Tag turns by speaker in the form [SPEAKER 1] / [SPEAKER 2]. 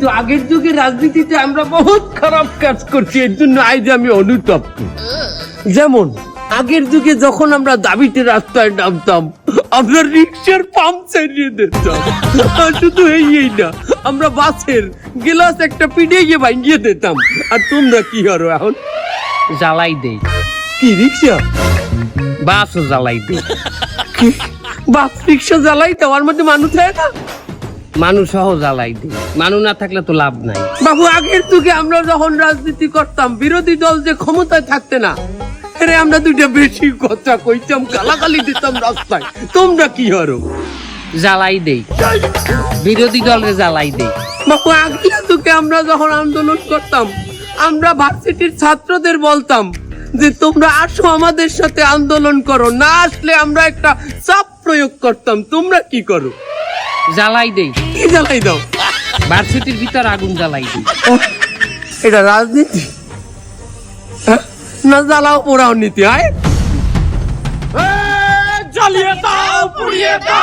[SPEAKER 1] তো আগের যুগে রাজনীতিতে আমরা বহুত খারাপ কাজ করছি এর জন্য আজ আমি অনুতপ্ত। যেমন আগের যুগে যখন আমরা দাবিতে রাস্তায় নামতাম আমরা রিক্সার পাম্প দিতাম। শুধু এই না আমরা বাসের গ্লাস একটা পিড়ে গিয়ে ভাঙিয়ে দিতাম। আর তোমরা কি করো এখন?
[SPEAKER 2] জ্বালাই দেই
[SPEAKER 1] কি রিক্সা?
[SPEAKER 2] বাসও জ্বালাই দেই?
[SPEAKER 1] বাস রিক্সা জ্বালাই দেওয়ার মধ্যে মানুষ হয় না?
[SPEAKER 2] মানুষ সহ জ্বালাই দেই। মানুষ না থাকলে তো লাভ নাই।
[SPEAKER 1] বাবু আগের যুগে আমরা যখন রাজনীতি করতাম বিরোধী দল যে ক্ষমতায় থাকতে না আরে আমরা দুইটা বেশি কথা কইতাম গালাগালি দিতাম রাস্তায়। তোমরা কি হরো?
[SPEAKER 2] জ্বালাই দেই। বিরোধী দলের জ্বালাই দেই।
[SPEAKER 1] বাবু আগের যুগে আমরা যখন আন্দোলন করতাম আমরা ভার্সিটির ছাত্রদের বলতাম যে তোমরা আসো আমাদের সাথে আন্দোলন করো না আসলে আমরা একটা চাপ প্রয়োগ করতাম। তোমরা কি করো?
[SPEAKER 2] জ্বালাই দেই।
[SPEAKER 1] কি জ্বালাই দাও?
[SPEAKER 2] ভার্সিটির ভিতর আগুন জ্বালাই দেই।
[SPEAKER 1] এটা রাজনীতি। হ্যাঁ? না জ্বালাও পোড়াও নীতি হয়? জ্বালিয়ে দাও পুড়িয়ে দাও জ্বালিয়ে দাও পুড়িয়ে দাও।